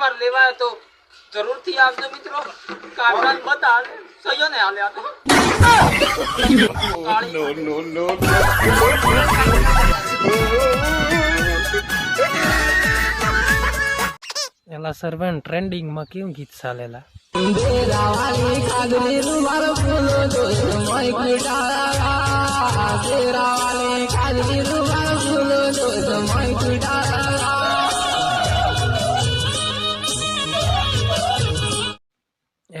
તમારે લેવા તો જરૂરથી આવજો મિત્રો. કાગડા બધા હાલે સહયો ને હાલે આ તો. એલા સર્વન ટ્રેન્ડિંગમાં કેવું ગીત ચાલેલા?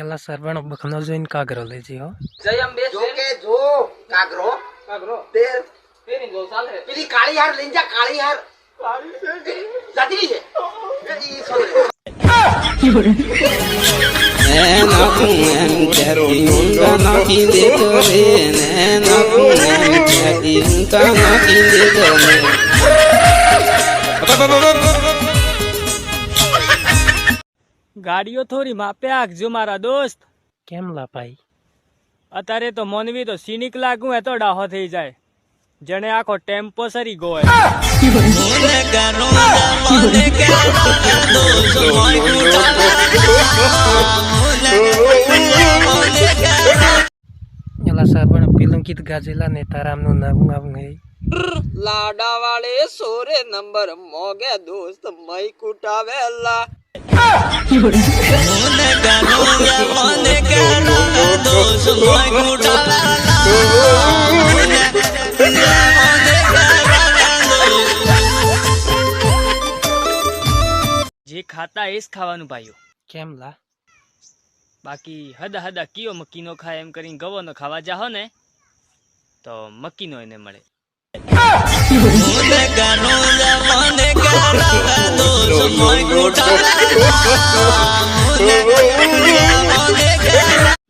એલા સર્વણ બખનો જોઈન કાગરો લેજી હો જય અંબે જો કે જો કાગરો કાગરો તે તેની જો ચાલે પેલી કાળી હાર લઈ જા કાળી હાર જાતી છે ઈ છોડે નાખું એમ ક્યાંથી ઊંધા નાખી દેતો રે ને નાખું એમ ક્યાંથી ઊંધા નાખી દેતો રે ગાડીઓ થોડી માપે આખજો મારા દોસ્ત. કેમ લાપાઈ અત્યારે તો મોનવી તો સિનિક લાગુ એ તો ડાહો થઈ જાય. જેને આખો ટેમ્પો સરી ગયો. સર્વણ ગાજેલા ને તારામનું નવું આવું લાડા વાળે સોરે નંબર મોગે દોસ્ત મય કુટાવેલા. જે ખાતા એ જ ખાવાનું ભાઈઓ. કેમ લા બાકી હદા હદા કીઓ મક્કીનો ખાય એમ કરીને ગવોનો ખાવા જાહો ને તો મક્કીનો એને મળે.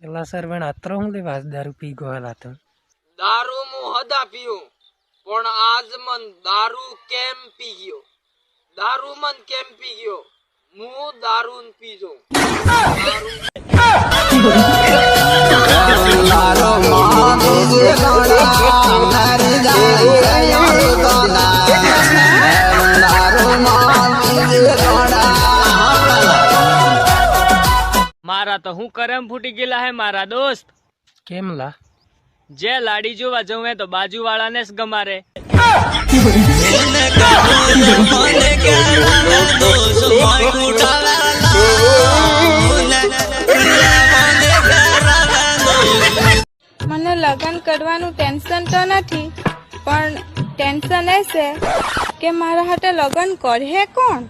એલા સર્વણ આતરો હું લેવા દારૂ પી ગયેલા આતો. દારૂ હું હદા પીયો પણ આજ મન દારૂ કેમ પી ગયો? દારૂ મન કેમ પી ગયો? હું દારૂ પીજો મારા તો હું કરમ ફૂટી ગયેલા હે મારા દોસ્ત. કેમ લા જે લાડી જોવા જવું હે તો બાજુ વાળાને જ ગમારે. મને લગ્ન કરવાનું ટેન્શન તો નથી પણ ટેન્શન એ છે કે મારા હાથે લગ્ન કરે કોણ?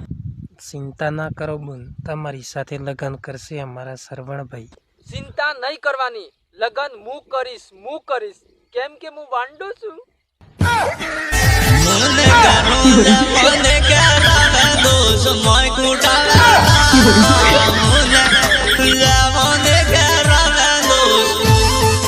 ચિંતા ના કરો બુન તમારી સાથે લગ્ન કરશે અમારા સરવણભાઈ. ચિંતા નહીં કરવાની. લગન હું કરીશ હું કરીશ. કેમ કે હું વાંડો છું. મને